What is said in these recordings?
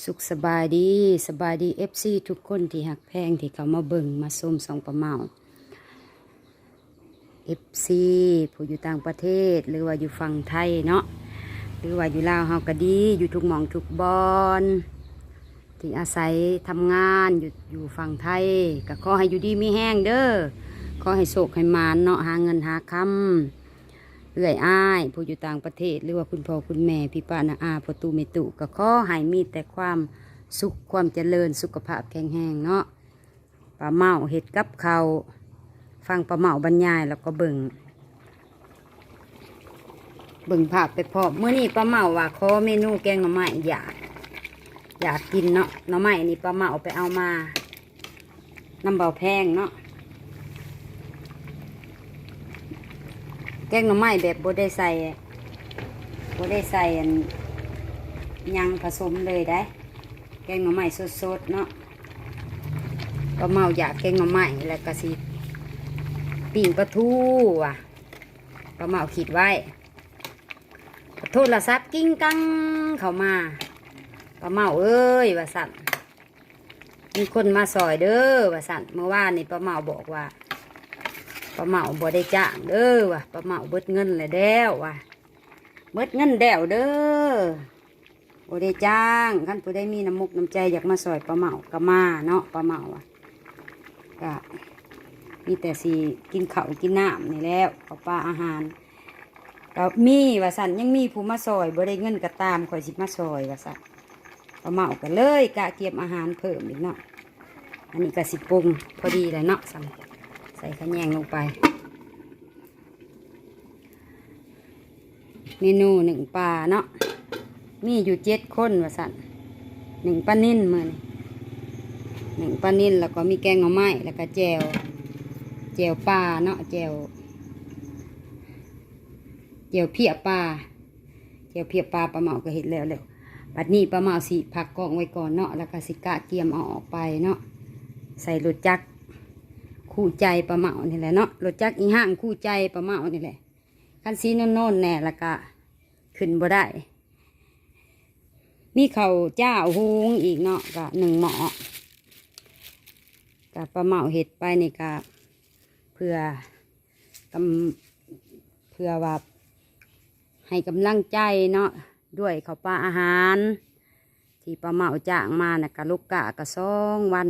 สุขสบายดีสบายดีเอฟซีทุกคนที่หักแพงที่เขามาเบิ่งมาส้มสองประเมาเอฟซีผู้อยู่ต่างประเทศ หรือว่าอยู่ฝั่งไทยเนาะหรือว่าอยู่ลาวเฮาก็ดี อยู่ทุกหมองทุกบอนที่อาศัยทำงานอยู่อยู่ฝั่งไทยก็ขอให้อยู่ดีมีแห้งเด้อขอให้โศกให้มานเนาะหาเงินหาคำ เอื่อยอ้าย ผู้อยู่ต่างประเทศ หรือว่าคุณพ่อคุณแม่พี่ป้านาอาพ่อตูเมตุก็ขอให้มีแต่ความสุขความเจริญสุขภาพแข็งแรงเนาะป้าเมาเห็ดกับเขาฟังป้าเมาบรรยายแล้วก็เบิ่งเบิ่งภาพไปพอเมื่อนี้ป้าเมาว่าขอเมนูแกงหน่อไม้อยากอยากกินเนาะหน่อไม้นี่ป้าเมาไปเอามาน้ำเบาแพงเนาะ แกงหน่อไม้แบบบ่ได้ใส่บ่ได้ใส่อันยังผสมเลยได้ แกงหน่อไม้สดๆเนาะก็เมาอยากแกงหน่อไม้แล้วก็สิปิ่งปลาทูว่ะก็เมาคิดไว้โทรศัพท์กิ้งกังเข้ามาก็เมาเอ้ยว่าสั่นมีคนมาซอยเด้อว่าสั่นเมื่อวานนี่ป้าเมาบอกว่า ป้าเหมาบ่ได้จ้างเด้อว่ะป้าเหมาเบิดเงินเลยแด้วว่ะเบิดเงินแด้วเด้อบ่ได้จ้างคันผู้ได้มีน้ำมุกน้ำใจอยากมาซอยป้าเหมาก็มาเนาะป้าเหมาอะก็มีแต่สิกินเขากินน้ำนี่แล้วข้าปลาอาหารก็มีว่าสันยังมีผู้มาซอยบ่ได้เงินก็ตามข่อยสิมาซอยว่าสันป้าเหมาก็เลยกะเก็บอาหารเพิ่มอีกเนาะอันนี้ก็สิปรุงพอดีเลยเนาะสั่งใส่ขะแยงลงไป เมนูหนึ่งปลาเนาะมีอยู่เจ็ดคนว่าสันหนึ่งปลานิ่นมือนี่หนึ่งปลานิ่นแล้วก็มีแกงหน่อไม้แล้วก็แจวแจวปลาเนาะแจวแจวเพียปลาแจวเพียปลาปลาเหมาก็เห็นแล้วแล้วบัดนี้ปลาเหมาสิผักกองไว้ก่อนเนาะแล้วก็สิกะเกียมเอาออกไปเนาะใส่รถจักร คู่ใจปลาเมานี่แหละเนาะรถจักรอีห้างคู่ใจปลาเมานี่แหละคันซีโน่นๆแน่ล้วก็ขึ้นบ่ได้มีเขาเจ้าหุงอีกเนาะก็หนึ่งหมอกับปลาเมาเห็ดไปนี่ก็เพื่อกำเพื่อว่าให้กำลังใจเนาะด้วยเขาปลาอาหาร ที่ปลาเมาจ้างมานะกะลูกกะกะสองวัน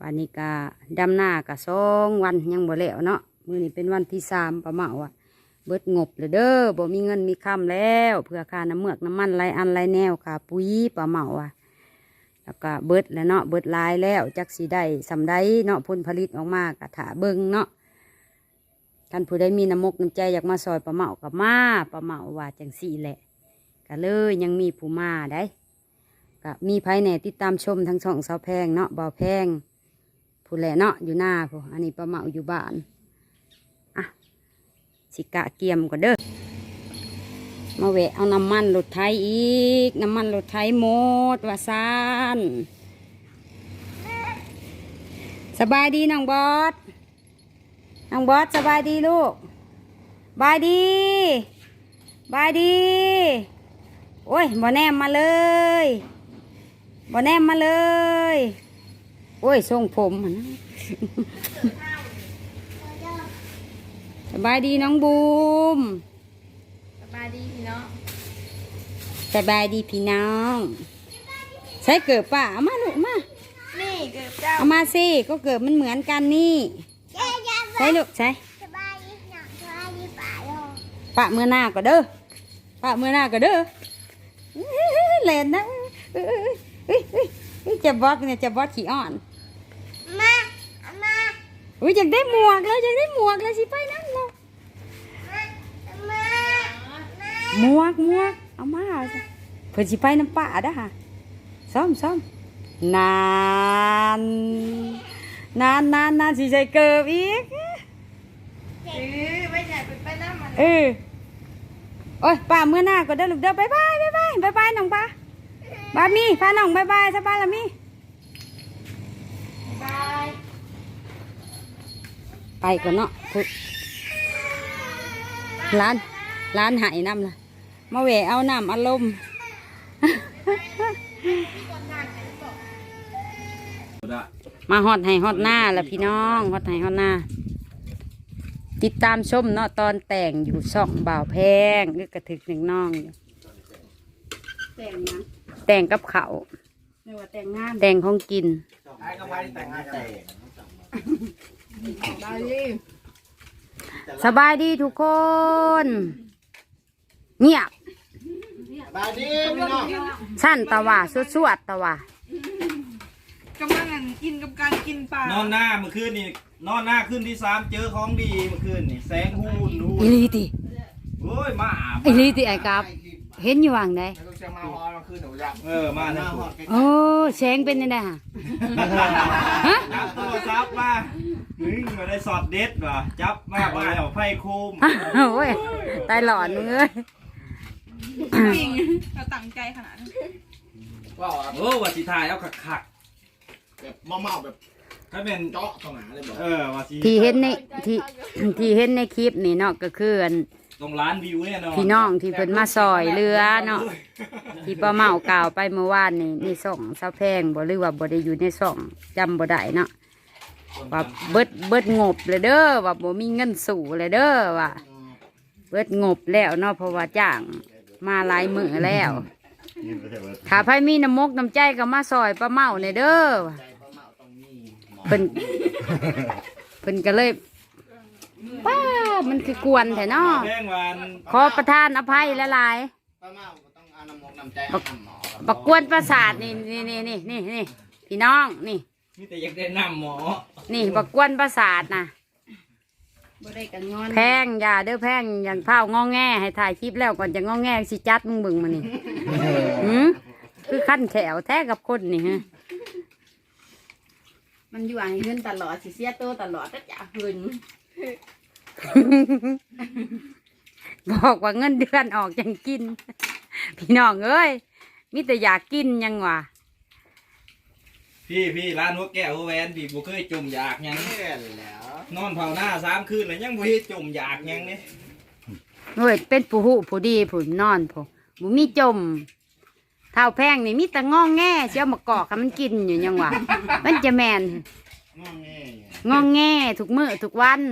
ปานิกาดำหน้ากะสองวันยังบ่แล้วเนาะมือนี้เป็นวันที่สามประมาณว่าเบิดงบเลยเด้อบ่มีเงินมีคำแล้ว เพื่อค่าน้ำเมือกน้ำมันไรอันไรแนวค่าปุ๋ยประมาณว่าแล้วก็เบิดแล้วเนาะเบิดลายแล้วจักสีได้สำได้เนาะผลผลิตออกมากะถาเบิงเนาะท่านผู้ใดมีน้ำมกน้ำใจอยากมาซอยประเมากับมาประเมาว่าจังสี่แหละก็เลยยังมีผู้มาได้ก็มีภายในติดตามชมทั้งช่องสาวแพงเนาะบ่าวแพง ผู้แหละเนาะอยู่หน้าผู้อันนี้ปลาเมาอยู่บ้านอะสิกะเกียมก่อนเด้อมาแวะเอาน้ำมันรถไทยอีก น้ำมันรถไทยหมดว่าซานสบายดีน้องบอสน้องบอสสบายดีลูกบายดีบายดี โอ้ยบ่แนมมาเลยบ่แนมมาเลย โอ้ยทรงผมหั่นนะสบายดีน้องบูมสบายดีพี่น้องสบายดีพี่น้อง ใช้เกิดป่ะเอามาลูกมานี่เกือบเจ้าเอามาสิก็เกิดมันเหมือนกันนี่ใช้ลูกใช้สบายดีหนักสบายดีป่าโยปะเมื่อหน้าก็เด้อปะเมื่อหน้าก็เด้อเล่นนะเอ้ยเอ้ยเอ้ยเอ้ยจะบอสเนี่ยจะบอสขี้อ่อนมาเอามา อุ้ยอยากได้หมวกแล้วอยากได้หมวกแล้วสิไปนั่นแล้วมาหมวกหมวกเอามาเพื่อสิไปน้ำป่าเด้อค่ะซ้อมซ้อมนานนานนานนานสิใส่เกิบอีกเออไม่ใช่ไปไปน้ำมันเออโอ้ยป่าเมื่อหน้าก็เด้อลูกเด้อบายบายบายบายบายบายน้องป่าบามีพาน้องบายบายสบายละมี ไปก่อนเนาะร้านร้านหายน้ำละมาแหวเอาน้ำอารมณ์มาฮอดให้ฮอดหน้าละพี่น้องฮอดให้ฮอดหน้า ติดตามชมเนาะตอนแต่งอยู่ซ่องบ่าวแพงนึกกระถึกหนึ่งน้องอยู่แต่งนะแต่งกับเขาไม่ว่าแต่งงานแต่งของกินแต่ง ได้ดิสบายดีทุกคน เงียบ บายดีพี่น้องสั้นตะว่าสวดสวดๆตะว่ากำลังอันกินกับการกินปลานอนหน้าเมื่อคืนนี่นอนหน้าขึ้นที่สามเจอของดีเมื่อคืนนี่แสงหูนหูอีหลีติโอ้ยมาอาบอีหลีติไอ้กับ เห็นอยู่ว่างใดแล้วก็เชียงมาฮอนมาคืนหนูอยากเออมาหแล้น้าวฮอนใกล้โอ้แสงเป็นยังไงฮะจับโทรศัพท์มา มึงมาได้สอดเด็ดว่ะจับมาบ่แล้วไฟโคมโอ้ยตายหลอนมึงเอ้ยจริงเราตั้งใจขนาดนั้นๆว่าโอ้ว่าสิถ่ายเอาขักแบบเมาๆแบบๆถ้าเป็นเจาะตรงไหนเลยบอกเออว่าสิที่เห็นในที่ที่เห็นในคลิปนี่เนาะก็คืออันตรงร้านวิวเนี่ยเนาะพี่น้องที่เพิ่นมาซอยเรือเนาะที่ป้าเมากล่าวไปเมื่อวานนี่ในส่องเสาแพงบ่หรือว่าบ่ได้อยู่ในส่องจำบ่ได้เนาะ ว่าเบิดเบิดงบเลยเด้อว่าบ่มีเงินสู่เลยเด้อว่าเบิดงบแล้วเนาะเพราะว่าจ้างมาหลายมื้อแล้วถ้าไผมีน้ำมกน้ำใจก็มาซอยป้าเมาในเด้อว่าใจเมาๆตรงนี้หมอเพิ่นเพิ่นก็เลยป้ามันคือกวนแท้เนาะแพงวันขอประทานอภัยหลายๆป้าเมาก็ต้องเอาน้ำมกน้ำใจให้ทำหมอบักกวนประสาทนี่นี่นี่นี่นี่นี่พี่น้องนี่ มีแต่อยากได้น้ำหมอนี่บักกวนประสาทนะบ่ได้กันงอนแพงอย่าเด้อแพงอย่างเผางอแงให้ถ่ายคลิปแล้วก่อนจะงอแงสิจัดมึงเบึงมานี่หืมคือขั้นแถวแท้กับคนนี่ฮะมันอยู่อ่างเงินตลอดสิเสียตัวตลอดก็จะหึนบอกว่าเงินเดือนออกจังกิน พี่น้องเอ้ยมิแต่อยากกินยังวะ พี่พี่ร้านหัวแก้วหัวแหวนพี่บ่เคยจมอยากหยังนี่แหละแล้วนอนเผาหน้าสามคืนแล้วยังบ่เฮ็ดจมอยากหยังนี่เว้ยเป็นผู้หูผู้ดีผู้นอนผู้บุมีจมเท่าแพงนี่มีแต่งอแงเสียวมากอกให้มันกินอยู่ยังวะมันจะแมนงอแงไงงองแงทุกมื้อทุกวัน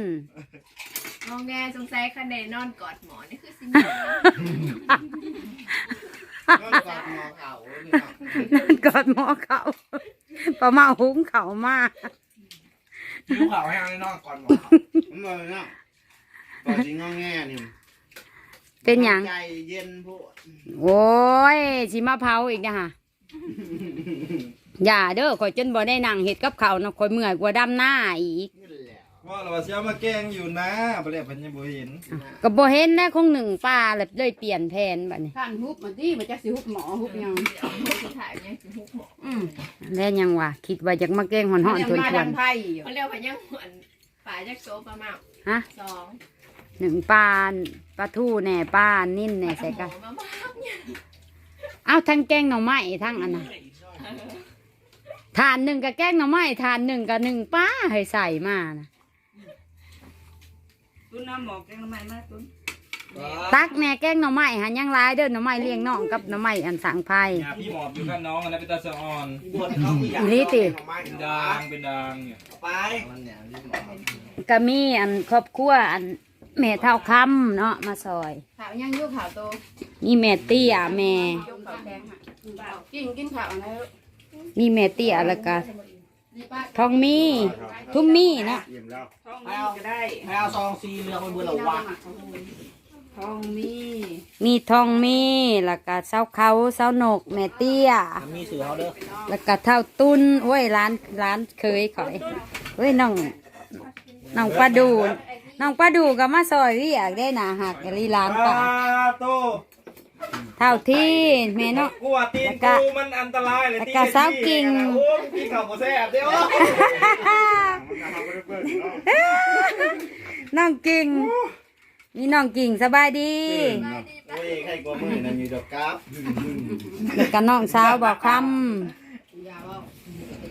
งองแงสงสัยคันใดนอนกอดหมอนี่คือสินอนกอดหมอเขานี่เนาะนั่นกอดหมอเขา ประมาหุงเขามาดูข่าวให้เอาในนอนก่อนหมอมันเลยเนาะก่อนสิงอแงนี่เป็นหยังใจเย็นพวกโอ้ยสิมาเผาอีกนะฮะอย่าเด้อข่อยจนบ่ได้นั่งเห็ดกับเขาวนะข่อยเมื่อยกว่าดำหน้าอีก นี่แหละ ว่าเราว่าสิเอามาแกล้งอยู่นะบ่แล้วเพิ่นยังบ่เห็นก็บ่เห็นนะคงหนึ่งป้าเลยเลยเปลี่ยนแผนบัดนี้ท่านฮุบมันที่มันจะสิฮุบหมอฮุบยังถ่ายยังสิฮุกหมออืมแล้วยังวะคิดว่าอยากมาแกล้งหอนหอนๆถวนมาถวดันงไพ่อยู่เขาเรียกว่ายังหวนฝ่ายจักโซประมาณฮะสองหนึ่งปลาปลาทูแหน่ปลานิ่นแหน่ใส่กัน หมอมามากเนี่ยเอาทั้งแกงหน่อไม้ทั้งอันน่ะทานหนึ่งกับแกงหน่อไม้ทานหนึ่งกับหนึ่งป้าให้ใส่มานะ ตุ้นน้ำหมอกแกงน้ำมันมากตุ้นตักแหน่แกงหน่อไม้หันยังร้ายเด้อหน่อไม้เลี้ยงน้องกับหน่อไม้อันสังไพรอย่าพี่หมอบอยู่กับน้องอันนั้นเป็นตาสะออนบวชเขาอยากอีหลีติเป็นดางเป็นดางเนี่ยไปมันเนี่ยรีบหมอก็มีอันครอบครัวอันแม่เท่าคำเนาะมาซอยขาวยังอยู่ขาวโตมีแม่เตี้ยแม่ยกขาวแดงอะกินกินขาวนะมีแม่เตี้ยแล้วก็ ทองมีทุ่มมีเนาะท้องมีก็ได้ให้เอาซองซีเรืองไปบุญละวะท้องมีมีทองมีแล้วก็เสาเขาเสานกแม่เตี้ย มีเสือเขาเด้อแล้วก็เท่าตุนโอ้ยร้านร้านเคยข่อยเฮ้ยน้องน้องปลาดูน้องปลาดูก็มาซอยเรียกได้นะหักกะลีร้านปป่าลาโต เท่าที่แม่เนาะกลัวตีนแล้วก็กูมันอันตรายเลยแล้วตีนก็สาวกิ่ง โอ้ยพี่เขาบ่แซ่บเด้อน้องกิ่งมีน้องกิ่งสบายดีโอ้ยใครกลัวมือนั่นอยู่ดอกครับแล้วก็น้องสาวบอกค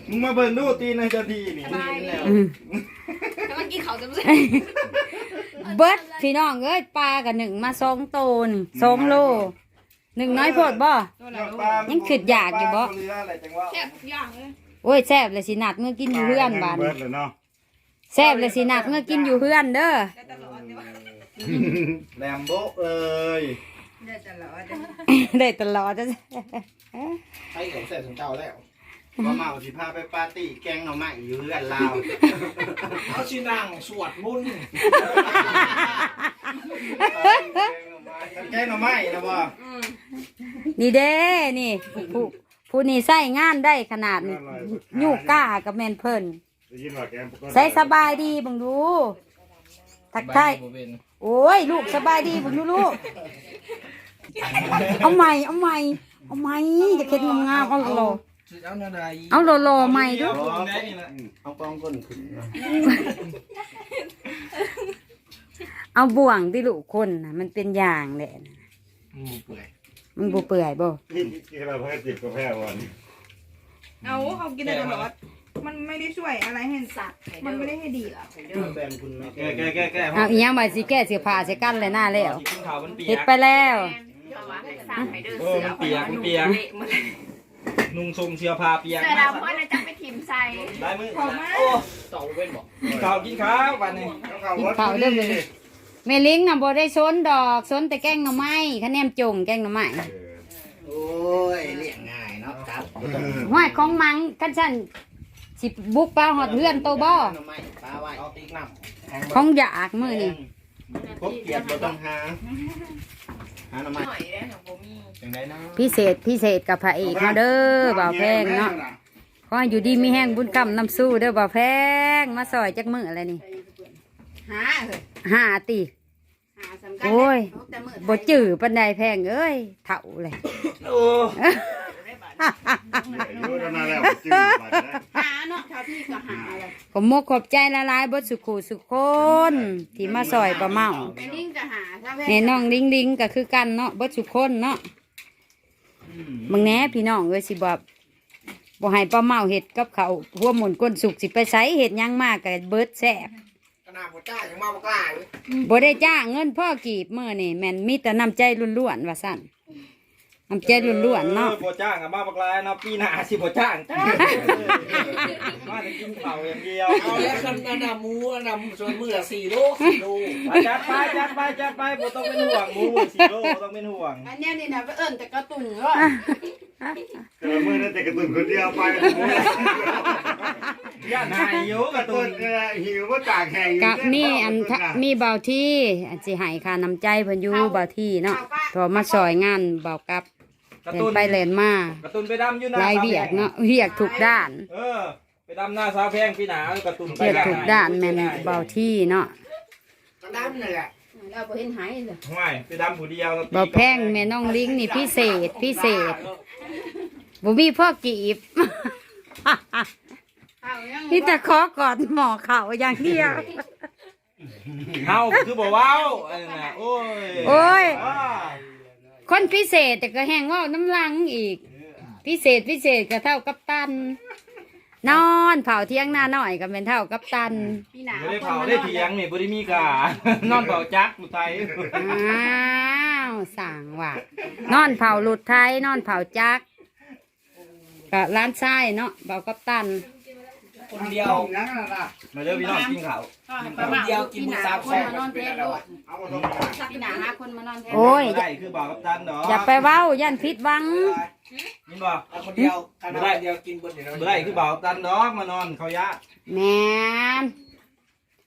มึงมาเบิ่งดูตีนในเจ้าทีนี่ำอืมแล้วเมื่อกี้เขาจะไม่ใช่เบิดพี่น้องเอ้ยปลากับหนึ่งมาสองโตนสองโล หนึ่งน้อยโพดบ่ตัวละยังขึ้นอยากอยู่บ่ปลเรืออะไรจังวะแค่ทุกอย่างเลยโโอ้ยแซ่บเลยสินัดเมื่อกินอยู่เพื่อนบ้านเบิดเลยเนาะแซ่บเลยสินัดเมื่อกินอยู่เพื่อนเด้อได้ตลอดเดี๋ยวแลมโบเอ้ยได้ตลอดเดี๋ยวได้ตลอดจ้ะใช้ของเสร็จของเจ้าแล้วมาเมาสิพาไปปาร์ตี้แกงหน่อไม้อยู่เรือนลาวเอาชินังสวดมุนต์ แกงหน่อไม้นะบ่นี่เด้นี่ผู้ผู้นี่ใส่งานได้ขนาดนี้ยูก้ากับแมนเพิ่นได้ยินว่าแกมปกติใส่สบายดีบังดูทักทายโอ้ย ลูกสบายดีบังดูลูก เอาใหม่เอาใหม่เอาใหม่จะเข็ดงามๆเอาโลเอาเนื้อใดเอาโลโลใหม่ดูอ๋อได้นี่แหละเอากล้องก้นขึ้นนะ เอาบ่วงที่ลูกคนนะมันเป็นอย่างแหละนะหมูเปื่อยมันบ่เปื่อยบ่ที่ที่เราเพิ่งจิบกาแฟวันเอาเขากินได้ตลอด มันไม่ได้ช่วยอะไรให้สัตว์มันไม่ได้ให้ดีหรอกแฟนคุณไม่แก้แก้แก้แก้เอาอีหยังมาสิแก้เสื้อผ้าใส่กันเลยหน้าแล้วกินข้าวมันเปียเฮ็ดกไปแล้ว เอาวะให้สร้างให้เด้อโอ้เสือมันเปียกมันเปียกเละหมดเลยนุ่งทรงเสื้อผ้าเปียกเสือดำเพราะน่าจะไปถิ่มใส่ได้มือขอมาโอ้เต่าเป็นบอกกินข้าวกินข้าววันนี้ กินข้าวเด้อมื้อนี้ แม่ลิงน่ะบ่ได้สนดอกสนแต่แกงหน่อไม้คะแนนจงแกงหน่อไม้โอ้ยเลี้ยงง่ายเนาะครับห้อยของมังกันซั่นสิบุกปลาหอดเฮือนโตบ่หน่อไม้ปลาไว้เอาติ๊กน้ำของอยากมื้อนี้พบเกียรติบ่ต้องหาหาหน่อไม้หน่อยได้ของโบมีจังไดนะพิเศษพิเศษกับพระเอกเฮาเด้อบ่าวแพงเนาะขอให้อยู่ดีมีแห้งบุญกรรมน้ำสู้เด้อบ่าวแพงมาซอยจักมื้ออะไรนี่หาเหอะห้าติหาสำคัญ โอ้ยแต่มือบ่จื้อปานใดแพงเอ้ยเฒ่าเลยโอ้รู้กันมาแล้วจืดไปนะหาเนาะเท่าที่ก็หาเลยผมมกขอบใจละลายๆเบดสุขูสุขคนที่มาซอยประเมาแม่นิ่งก็หาถ้าแม่น้องลิงลิงก็คือกันเนาะเบดสุขคนเนาะมึงแหน่พี่น้องเอ้ยสิบ่บ่ให้ป้าเมาเห็ดกับเขาวหัวหมุนก้นสุกสิไปใส่เห็ดหยังมากกับเบิดแซ่บข นาดบ่จ้ายังมาบ่กล้าเลยบ่ได้จ้างเงินพ่อกีบมื้อนี่แม่นมีแต่น้ำใจล้วนๆว่าซั่นน้ำใจล้วนๆเนาะ ออบ่จ้างอะมาบักลายเนาะปีหน้าสิบ่จ้างจ้ามาแต่กินข้าวอย่างเดียวเอาแล้วกันอันน่ะหมูอันน่ะส่วนมือละสี่โลสี่โลไปจัดไปจัดไปจัดไปบ่ต้องเป็นห่วงหมูสิโลบ่ต้องเป็นห่วงอันเนี้ยนี่นะไปเอิ้นแต่กระตุ่นก็ แต่ละมือนั่นแต่กระตุ้นคนเดียวไปย่านหายอยู่กกระระตุ้ตุ้นนหิวว่าตากแห้งกับมีอันทะมีเบาที่อันสิให้ค่าน้ำใจเพิ่นอยู่เบาที่เนาะโทรมาซอยงานเบากับกระเล่นตุ้นไปเล่นมากระตุ้นไปดำอยู่หน้าหลายเวียกเนาะเวียกทุกด้าน เออไปดำหน้าสาวแพงปีหน้ากระตุ้นไปเวียกทุกด้านแม่นเบาที่เนาะกระดำนั่นแหละเราบ่เห็นหายเลยห่วยไปดำผู้เดียวเบาแพงแม่น้องลิงนี่พิเศษพิเศษ บ่มีพ่อกีบเอายังนี่แต่ขอกอดหมอเข่าอย่างเดียวเฮาคือบ่เว้าอันนั้นน่ะโอ้ยโอ้ยอ้าคนพิเศษแต่ก็แห้งเว่าน้ำลังอีก พิเศษพิเศษก็เท่ากับตัน นอนเผาเที่ยงหน้าหน่อยก็เป็นเท่ากับตันพี่หนาบ่ได้เผาได้เถียงนี่บ่ได้มีกานอนเผาจักผู้ไทยอ้าวสั่งว่ะนอนเผาหลุดไทยนอนเผาจักก็ร้านไส้เนาะเบากับตันคนเดียวงั้นน่ะมาเด้อพี่น้องกินข้าวคนเดียวกินมื้อสามคแซ่นบมานอนเทสลูกเอามาต้องมาพี่หนาหาคนมานอนเทสโอ้ยบ่ได้คือบ่าวกับตันดอกอย่าไปเว้ายันพิษวังนี่บ่เอาคนเดียวกันคนเดียวกินบนอยู่บ่ได้คือบ่าวกับตันดอกมานอนเขายะแมน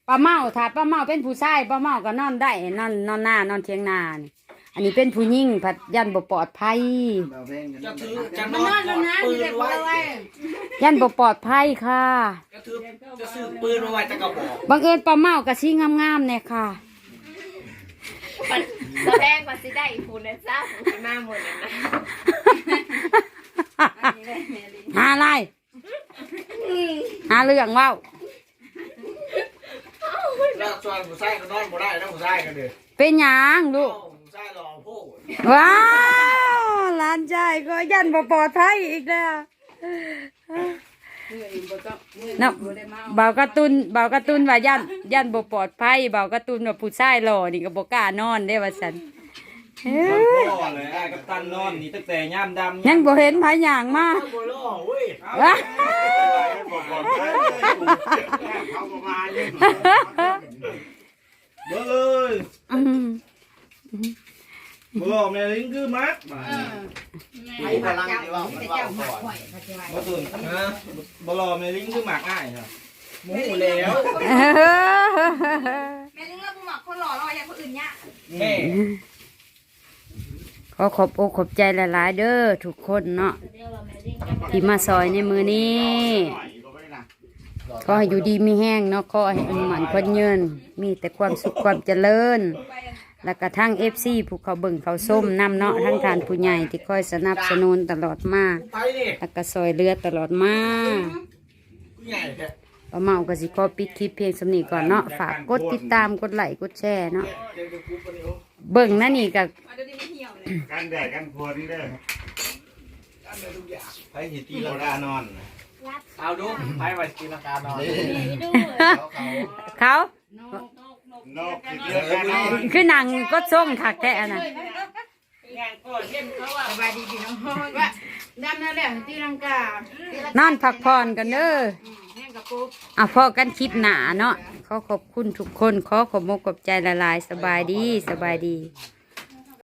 ป้าเมาถ้าป้าเมาเป็นผู้ชายป้าเมาก็นอนได้นอนนอนหน้านอนเทียงนานี่ อันนี้เป็นผู้หญิงผัดยันบ่ปลอดภัย จะถือจะมานอนแล้วนะปืที่นเด็กไว้ไว้ยันบ่ปลอดภัยค่ะ จะถือจะซื้อปืนมาไว้จะกระบอกบังเอิญป้าเมากับชีงามๆเนี่ยค่ะมันแสดงว่าสิได้อีกพูนนะจ้าพูนหน้าหมดเลยนะหาอะไร หาเรื่องเว้า แล้วส่วนผู้ชายก็นอนบ่ได้นะผู้ชายกันเด้อเป็นหยังลูกผู้ ชายรอโพ่ว้าวหลานชายก็ยันบ่ปลอดภัยอีกแล้วนะเบากระตุนเบากระตุนว่ายันยันบ่ปลอดภัยเบากระตุนว่าผู้ชายหล่อนี่ก็บ่กล้านอนได้ว่าซั่นเอ้ยพ่อเลยไอ้กัปตันนอนนี่ตั้งแต่ย่ามดำยังบ่เห็นไผหย่างมาโบโลเว้ยว้าบอกบอกได้เขาประมาณนี้เบิ่งเลยอืม บ่รอแม่ลิงคือมักมาไอ้พลังนี่ว่ามันว่าก่อนบ่ตื่นบ่รอแม่ลิงคือมักง่ายครับหมูแล้วเออแม่ลิงเลิกบุหมักคนหล่อรออย่างคนอื่นเนี่ยแม่ขอขอบอกขอบใจหลาย ๆ เด้อทุกคนเนาะที่มาซอยในมือนี้ก็ให้อยู่ดีมีแห้งเนาะก็ให้อันหมันคนเยินมีแต่ความสุขความเจริญ แล้วก็ทั้งเอฟซีผู้เขาเบิ่งเขาส้มนำเนาะทั้งทานผู้ใหญ่ที่คอยสนับสนุนตลอดมาไปนี่แล้วก็ซอยเรือตลอดมาผู้ใหญ่แท้ป้าเมาก็สิขอปิดคลิปเพียงสำนีก่อนเนาะฝากกดติดตามกดไลค์กดแชร์เนาะเดี๋ยวจะคุบไปนี่โอ้เบิ่งนั่นนี่กับมันจะดีไม่เหี่ยวเลยกันแดดกันฝนเด้ออันนี้ทุกอย่างไผสิตีลังกานอนเอาดูไปไปกินราคานอนเขา นอกสิเดียวกันนอนคือหนังก็ส่งคักแท้อะนะสบายดีพี่น้องว่าดำนั่นแหละตีลังกานอนพักผ่อนกันเด้อแห้งกับปุ๊บอะพอกันคลิปหนาเนาะขอขอบคุณทุกคน ขอขอบมกขอบใจละลายๆสบายดีสบายดีส